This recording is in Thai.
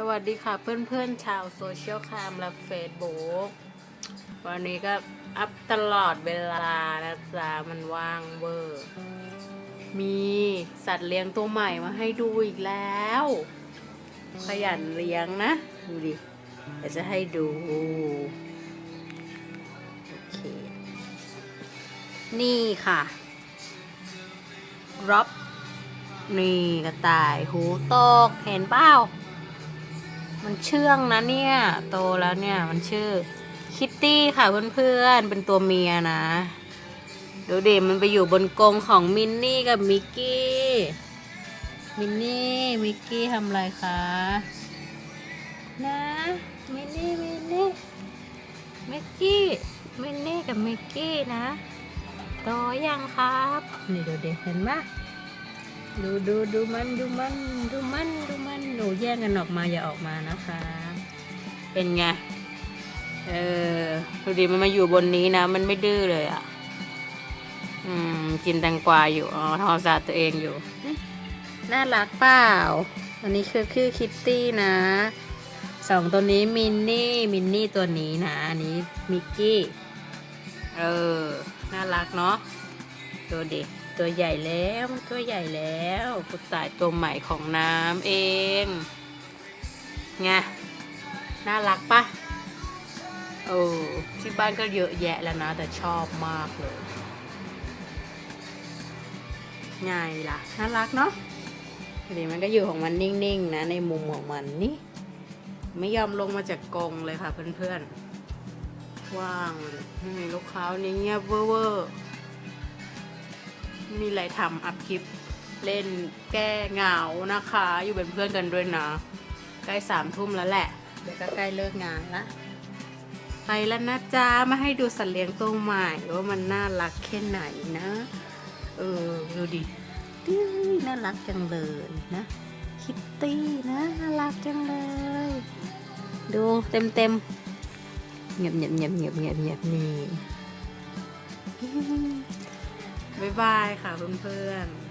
สวัสดีค่ะเพื่อนๆชาวโซเชียลแคมและเฟซบุ๊กวันนี้ก็อัพตลอดเวลานะจ๊ะมันว่างเวอร์มีสัตว์เลี้ยงตัวใหม่มาให้ดูอีกแล้ว ขยันเลี้ยงนะ ดูดิเดี๋ยวจะให้ดู โอเค นี่ค่ะร็อบนี่กระต่ายหูตกเห็นเปล่า มันเชื่องนะเนี่ย โตแล้วเนี่ย มันชื่อคิตตี้ค่ะเพื่อนๆ เป็นตัวเมียนะ ดูดิมันไปอยู่บนกรงของมินนี่กับมิกกี้ มินนี่มิกกี้ทำอะไรคะ นะ มินนี่มินนี่มิกกี้มินนี่กับมิกกี้นะโตยังครับ นี่ดูเด็เห็นปะ ดูดูดูมันดูมันดูมันดูมันหนูแย่งกันออกมาอย่าออกมานะคะ เป็นไง เออดูดิมันมาอยู่บนนี้นะ มันไม่ดื้อเลยอะ อืม กินแตงกวาอยู่อ๋อทำความสะอาดตัวเองอยู่ น่ารักเปล่า อันนี้คือคือคิตตี้นะสองตัวนี้มินนี่มินนี่ตัวนี้นะ อันนี้มิกกี้ เออ น่ารักเนาะตัวเด็ก ตัวใหญ่แล้วมันตัวใหญ่แล้วกระต่ายตัวใหม่ของน้ำเองไงน่ารักปะโอ้ที่บ้านก็เยอะแยะแล้วนะ แต่ชอบมากเลยไงล่ะน่ารักเนาะเดี๋ยวมันก็อยู่ของมันนิ่งๆนะ ในมุมของมันนี่ไม่ยอมลงมาจากกรงเลยค่ะเพื่อนๆว่างเลยลูกค้าวันนี้เงียบเวอร์เวอร์ มีอะไรทำอัพคลิป เล่นแก้เหงานะคะ อยู่เป็นเพื่อนกันด้วยนะ ใกล้สามทุ่มแล้วแหละ เดี๋ยวก็ใกล้เลิกงานละไปแล้วนะจ๊ะมาให้ดูสัตว์เลี้ยงตัวใหม่ว่ามันน่ารักแค่ไหนนะ เออดูดิดิ้น่ารักจังเลยนะ คิตตี้นะน่ารักจังเลย ดูเต็มเต็มๆเงียบเงียบเงียบเงียบเงียบเงียบนี่ บ๊ายบายค่ะเพื่อนๆ